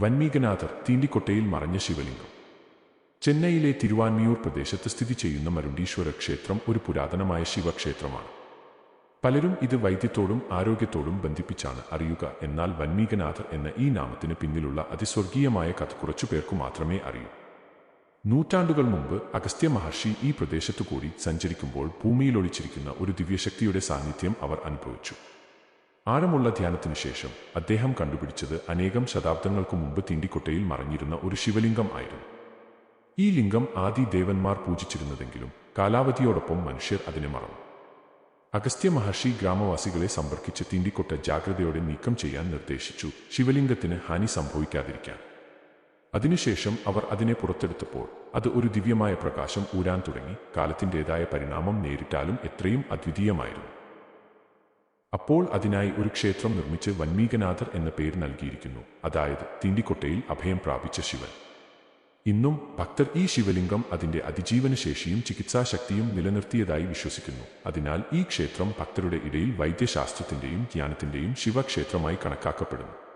വന്മീകനാഥർ തീണ്ടിക്കൊട്ടയിൽ മറഞ്ഞ ശിവലിംഗം. ചെന്നൈയിലെ തിരുവാൻമിയൂർ പ്രദേശത്ത് സ്ഥിതി ചെയ്യുന്ന മരുണ്ടീശ്വര ക്ഷേത്രം ഒരു പുരാതനമായ ശിവക്ഷേത്രമാണ്. പലരും ഇത് വൈദ്യത്തോടും ആരോഗ്യത്തോടും ബന്ധിപ്പിച്ചാണ് അറിയുക എന്നാൽ വന്മീകനാഥർ എന്ന ഈ നാമത്തിന് പിന്നിലുള്ള അതിസ്വർഗീയമായ കഥ കുറച്ചു പേർക്കു മാത്രമേ അറിയൂ. നൂറ്റാണ്ടുകൾ മുമ്പ് അഗസ്ത്യ മഹർഷി ഈ പ്രദേശത്തു കൂടി സഞ്ചരിക്കുമ്പോൾ ഭൂമിയിൽ ഒളിച്ചിരിക്കുന്ന ഒരു ദിവ്യശക്തിയുടെ സാന്നിധ്യം അവർ അനുഭവിച്ചു. ആഴമുള്ള ധ്യാനത്തിനു ശേഷം അദ്ദേഹം കണ്ടുപിടിച്ചത് അനേകം ശതാബ്ദങ്ങൾക്ക് മുമ്പ് തിണ്ടിക്കൊട്ടയിൽ മറഞ്ഞിരുന്ന ഒരു ശിവലിംഗം ആയിരുന്നു. ഈ ലിംഗം ആദി ദേവന്മാർ പൂജിച്ചിരുന്നതെങ്കിലും കാലാവധിയോടൊപ്പം മനുഷ്യർ അതിനെ മറന്നു. അഗസ്ത്യ മഹർഷി ഗ്രാമവാസികളെ സമ്പർക്കിച്ച് തിണ്ടിക്കൊട്ട ജാഗ്രതയോടെ നീക്കം ചെയ്യാൻ നിർദ്ദേശിച്ചു ശിവലിംഗത്തിന് ഹാനി സംഭവിക്കാതിരിക്കാൻ. അതിനുശേഷം അവർ അതിനെ പുറത്തെടുത്തപ്പോൾ അത് ഒരു ദിവ്യമായ പ്രകാശം ഊരാൻ തുടങ്ങി. കാലത്തിന്റെതായ പരിണാമം നേരിട്ടാലും എത്രയും അദ്വിതീയമായിരുന്നു. അപ്പോൾ അതിനായി ഒരു ക്ഷേത്രം നിർമ്മിച്ച് വന്മീകനാഥർ എന്ന പേര് നൽകിയിരിക്കുന്നു. അതായത് തിണ്ടിക്കൊട്ടയിൽ അഭയം പ്രാപിച്ച ശിവൻ. ഇന്നും ഭക്തർ ഈ ശിവലിംഗം അതിന്റെ അതിജീവന ശേഷിയും ചികിത്സാശക്തിയും നിലനിർത്തിയതായി വിശ്വസിക്കുന്നു. അതിനാൽ ഈ ക്ഷേത്രം ഭക്തരുടെ ഇടയിൽ വൈദ്യശാസ്ത്രത്തിന്റെയും ജ്ഞാനത്തിന്റെയും ശിവക്ഷേത്രമായി കണക്കാക്കപ്പെടുന്നു.